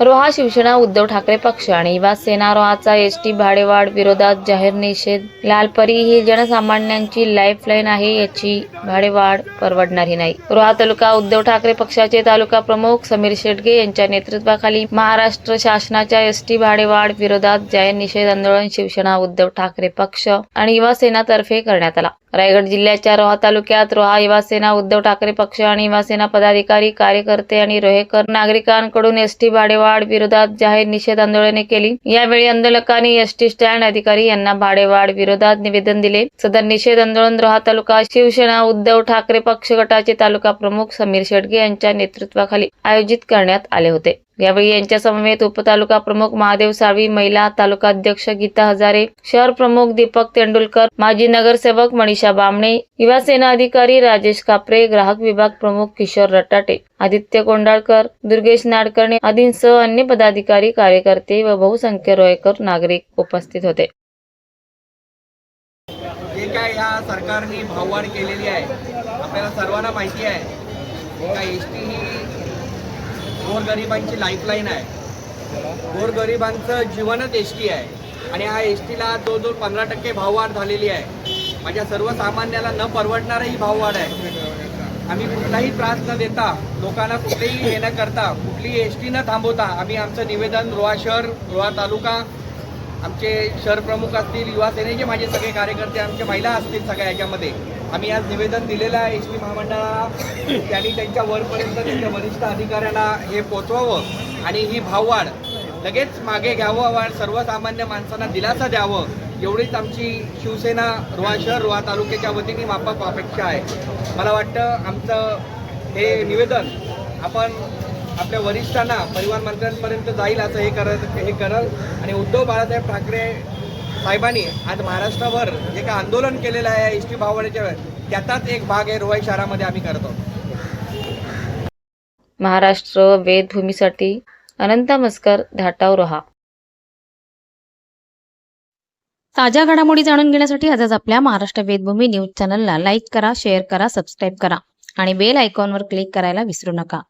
रोहा शिवसेना उद्धव ठाकरे पक्ष आणि युवा सेना रोहाचा एस टी भाडेवाढ विरोधात जाहीर निषेध. लालपरी ही जनसामान्यांची लाईफलाईन आहे याची भाडेवाढ परवडणारी नाही. रोहा तालुका उद्धव ठाकरे पक्षाचे तालुका प्रमुख समीर शेटगे यांच्या नेतृत्वाखाली महाराष्ट्र शासनाच्या एस टी भाडेवाढ विरोधात जाहीर निषेध आंदोलन शिवसेना उद्धव ठाकरे पक्ष आणि युवा सेनातर्फे करण्यात आला. रायगड जिल्ह्याच्या रोहा तालुक्यात रोहा युवासेना उद्धव ठाकरे पक्ष आणि युवासेना पदाधिकारी कार्यकर्ते आणि रोहेकर नागरिकांकडून एसटी भाडेवाढ विरोधात जाहीर निषेध आंदोलने केली. यावेळी आंदोलकांनी एसटी स्टँड अधिकारी यांना भाडेवाढ विरोधात निवेदन दिले. सदर निषेध आंदोलन रोहा तालुका शिवसेना उद्धव ठाकरे पक्ष गटाचे तालुका प्रमुख समीर शेडगे यांच्या नेतृत्वाखाली आयोजित करण्यात आले होते. यावेळी यांच्या समवेत उपतालुका प्रमुख महादेव साळवी महिला तालुका अध्यक्ष गीता हजारे शहर प्रमुख दीपक तेंडुलकर माजी नगरसेवक मनीषा बामणे युवा सेना अधिकारी राजेश कापरे ग्राहक विभाग प्रमुख किशोर रटाटे आदित्य कोंडाळकर दुर्गेश नाडकर्णे आदींसह अन्य पदाधिकारी कार्यकर्ते व बहुसंख्य रोयकर नागरिक उपस्थित होते. जे काय ह्या सरकारने भाववाढ केलेली आहे आपल्याला सर्वांना माहिती आहे का एस टी ही गोरगरिबांची लाईफलाईन आहे. गोरगरिबांचं जीवनच एस टी आहे. आणि ह्या एस टीला जवळजवळ पंधरा टक्के भाववाढ झालेली आहे माझ्या सर्वसामान्याला न परवडणारही भाववाढ आहे. आम्ही कुठलाही त्रास न देता लोकांना कुठेही हे न करता कुठलीही एस टी न थांबवता आम्ही आमचं निवेदन रोहा शहर रोहा तालुका आमचे शहर प्रमुख असतील युवा सेनेचे माझे सगळे कार्यकर्ते आमच्या महिला असतील सगळ्या याच्यामध्ये. आम्ही आज निवेदन दिलेलं आहे एस टी महामंडळाला. त्यांनी त्यांच्या वरपर्यंत त्यांच्या वरिष्ठ अधिकाऱ्यांना हे पोचवावं आणि ही भाववाढ लगेच मागे घ्यावं व सर्वसामान्य माणसांना दिलासा द्यावं एवढीच आमची शिवसेना रोहा शहर रोहा तालुक्याच्या वतीने माफक अपेक्षा आहे. मला वाटतं आमचं हे निवेदन आपण आपल्या वरिष्ठांना परिवहन मंत्र्यांपर्यंत जाईल असं हे करत हे करल. आणि उद्धव बाळासाहेब ठाकरे साहेबांनी आज महाराष्ट्राभर जे काय आंदोलन केलेलं आहे एस टी भाववाढीच्या त्याचाच एक भाग आहे रोहाई शहरामध्ये आम्ही करतो. महाराष्ट्र वेदभूमीसाठी अनंता मस्कर धाटाव रोहा. ताज्या घडामोडी जाणून घेण्यासाठी आजच आपल्या महाराष्ट्र वेदभूमी न्यूज चॅनलला लाईक करा शेअर करा सबस्क्राईब करा आणि बेल आयकॉनवर क्लिक करायला विसरू नका.